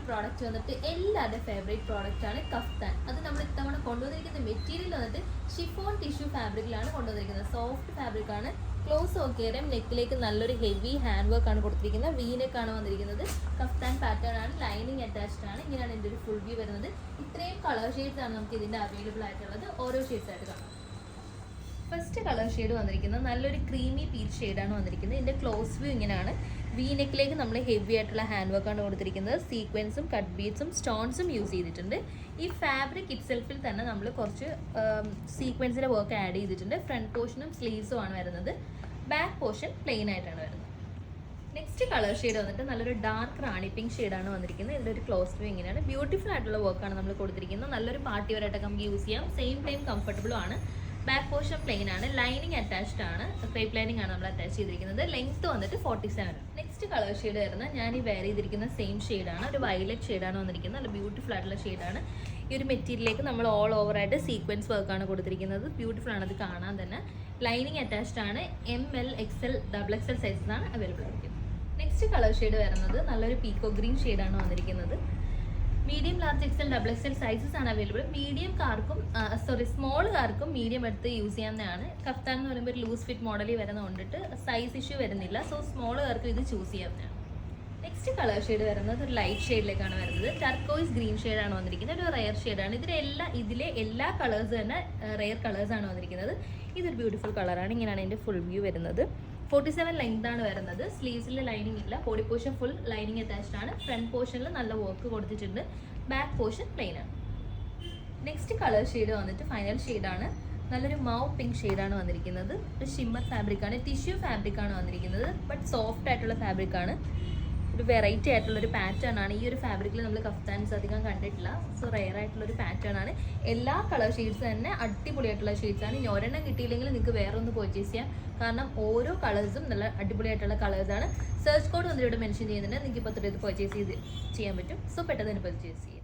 ഒരു പ്രോഡക്റ്റ് വന്നിട്ട് എല്ലാവരുടെ ഫേവറേറ്റ് പ്രോഡക്റ്റ് ആണ് കഫ്താൻ. അത് നമ്മൾ ഇത്തവണ കൊണ്ടുവന്നിരിക്കുന്ന മെറ്റീരിയൽ വന്നിട്ട് ഷിഫോൺ ടിഷ്യൂ ഫാബ്രിക്കിലാണ് കൊണ്ടുവന്നിരിക്കുന്നത്. സോഫ്റ്റ് ഫാബ്രിക് ആണ്. ക്ലോസ് ഓക്കേരം നെക്കിലേക്ക് നല്ലൊരു ഹെവി ഹാൻഡ് വർക്ക് ആണ് കൊടുത്തിരിക്കുന്നത്. വീനേക്കാണ് വന്നിരിക്കുന്നത്. കഫ്താൻ പാറ്റേൺ ആണ്. ലൈനിങ് അറ്റാച്ച്ഡ് ആണ്. ഇങ്ങനെയാണ് ഇതിന്റെ ഒരു ഫുൾ വ്യൂ വരുന്നത്. ഇത്രയും കളർ ഷെയ്ഡ്സ് ആണ് നമുക്ക് ഇതിന്റെ അവൈലബിൾ ആയിട്ടുള്ളത്. ഓരോ ഷെയ്ഡ്സ് ആയിട്ട് കാണാം. ഫസ്റ്റ് കളർ ഷെയ്ഡ് വന്നിരിക്കുന്നത് നല്ലൊരു ക്രീമി പീച്ച് ഷെയ്ഡാണ് വന്നിരിക്കുന്നത്. ഇതിന്റെ ക്ലോസ് വ്യൂ ഇങ്ങനെയാണ്. വി നെക്കിലേക്ക് നമ്മൾ ഹെവി ആയിട്ടുള്ള ഹാൻഡ് വർക്കാണ് കൊടുത്തിരിക്കുന്നത്. സീക്വൻസും കട്ട് ബീഡ്സും സ്റ്റോൺസും യൂസ് ചെയ്തിട്ടുണ്ട്. ഈ ഫാബ്രിക് ഇറ്റ്സെൽഫിൽ തന്നെ നമ്മൾ കുറച്ച് സീക്വൻസിന്റെ വർക്ക് ആഡ് ചെയ്തിട്ടുണ്ട്. ഫ്രണ്ട് പോർഷനും സ്ലീവ്സും ആണ് വരുന്നത്. ബാക്ക് പോർഷൻ പ്ലെയിൻ ആയിട്ടാണ് വരുന്നത്. നെക്സ്റ്റ് കളർ ഷെയ്ഡ് വന്നിട്ട് നല്ലൊരു ഡാർക്ക് റാണി പിങ്ക് ഷെയ്ഡാണ് വന്നിരിക്കുന്നത്. ഇതിന്റെ ഒരു ക്ലോസ് ഇങ്ങനെയാണ്. ബ്യൂട്ടിഫുൾ ആയിട്ടുള്ള വർക്കാണ് നമ്മൾ കൊടുത്തിരിക്കുന്നത്. നല്ലൊരു പാർട്ടി വരായിട്ടൊക്കെ നമുക്ക് യൂസ് ചെയ്യാം. സെയിം ടൈം കംഫർട്ടബിളും ആണ്. ബാക്ക് പോർഷൻ പ്ലെയിൻ ആണ് ലൈനിങ് അറ്റാച്ച്ഡ് ആണ് ക്രേപ്പ് ലൈനിങ് ആണ് നമ്മൾ അറ്റാച്ച് ചെയ്തിരിക്കുന്നത്. ലെങ്ത് വന്നിട്ട് forty seven next colour shade വരുന്നത് ഞാൻ ഈ വെയർ ചെയ്തിരിക്കുന്ന സെയിം ഷെയ്ഡാണ് ഒരു വയലറ്റ് ഷെയ്ഡാണ് വന്നിരിക്കുന്നത്. നല്ല ബ്യൂട്ടിഫുൾ ആയിട്ടുള്ള ഷെയ്ഡാണ് ഈ ഒരു മെറ്റീരിയലിലേക്ക് നമ്മൾ ഓൾ ഓവർ ആയിട്ട് സീക്വൻസ് വർക്കാണ് കൊടുത്തിരിക്കുന്നത്. ബ്യൂട്ടിഫുൾ ആണ് അത് കാണാൻ തന്നെ. ലൈനിങ് അറ്റാച്ച്ഡ് ആണ്. M L X L double X L sizes ആണ് അവൈലബിൾ ആയിരിക്കും നെക്സ്റ്റ് കളർ ഷെയ്ഡ് വരുന്നത് നല്ലൊരു പീക്കോ ഗ്രീൻ ഷെയ്ഡാണ് വന്നിരിക്കുന്നത്. Medium large XL double XL sizes ആണ് അവൈലബിൾ മീഡിയം കാർക്കും സോറി സ്മോൾ കാർക്കും മീഡിയം എടുത്ത് യൂസ് ചെയ്യാവുന്നതാണ്. കഫ്താൻ എന്ന് പറയുമ്പോൾ ഒരു ലൂസ് ഫിറ്റ് മോഡലിൽ വരുന്ന കൊണ്ടിട്ട് സൈസ് ഇഷ്യൂ വരുന്നില്ല. സോ സ്മോൾ കാർക്കും ഇത് ചൂസ് ചെയ്യാവുന്നതാണ്. നെക്സ്റ്റ് കളർ ഷെയ്ഡ് വരുന്നത് ഒരു ലൈറ്റ് ഷെയ്ഡിലേക്കാണ് വരുന്നത്. ടർക്കോയിസ് ഗ്രീൻ ഷെയ്ഡാണ് വന്നിരിക്കുന്നത്. ഒരു റയർ ഷെയ്ഡാണ് ഇതിലെ എല്ലാ ഇതിലെ എല്ലാ കളേഴ്സ് തന്നെ റയർ കളേഴ്സ് ആണ് വന്നിരിക്കുന്നത്. ഇതൊരു ബ്യൂട്ടിഫുൾ കളറാണ് ഇങ്ങനെയാണ് എന്റെ ഫുൾ വ്യൂ വരുന്നത്. ഫോർട്ടി സെവൻ ആണ് വരുന്നത്. സ്ലീവ്സിൽ ലൈനിങ് ഇല്ല. Body portion full lining attached ആണ്. ഫ്രണ്ട് പോർഷനിൽ നല്ല വർക്ക് കൊടുത്തിട്ടുണ്ട്. ബാക്ക് പോർഷൻ പ്ലെയിൻ ആണ്. നെക്സ്റ്റ് കളർ ഷെയ്ഡ് വന്നിട്ട് ഫൈനൽ ഷെയ്ഡാണ് നല്ലൊരു മൗ പിങ്ക് ഷെയ്ഡാണ് വന്നിരിക്കുന്നത്. ഒരു ഷിമ്മർ ഫാബ്രിക് ആണ്. ടിഷ്യൂ ഫാബ്രിക് ആണ് വന്നിരിക്കുന്നത്. ബട്ട് സോഫ്റ്റ് ആയിട്ടുള്ള ഫാബ്രിക് ആണ്. ഒരു വെറൈറ്റി ആയിട്ടുള്ള ഒരു പാറ്റേൺ ആണ്. ഈ ഒരു ഫാബ്രിക്കിൽ നമ്മൾ കഫ്താൻസ് അധികം കണ്ടിട്ടില്ല. സോ റെയർ ആയിട്ടുള്ള ഒരു പാറ്റേൺ ആണ്. എല്ലാ കളർ ഷെയ്ഡ്സ് തന്നെ അടിപൊളിയായിട്ടുള്ള ഷെയ്ഡ്സ് ആണ്. ഇനി ഒരെണ്ണം കിട്ടിയില്ലെങ്കിൽ നിങ്ങൾക്ക് വേറെ ഒന്ന് പർച്ചേസ് ചെയ്യാം. കാരണം ഓരോ കളേഴ്സും നല്ല അടിപൊളിയായിട്ടുള്ള ആണ്. സെർച്ച് കോഡ് വന്നിട്ട് മെൻഷൻ ചെയ്യുന്നുണ്ട്. നിങ്ങൾക്ക് ഇപ്പോൾ തൊട്ട് ഇത് പർച്ചേസ് ചെയ്ത് ചെയ്യാൻ പറ്റും. സോ പെട്ടെന്ന് തന്നെ പർച്ചേസ് ചെയ്യാം.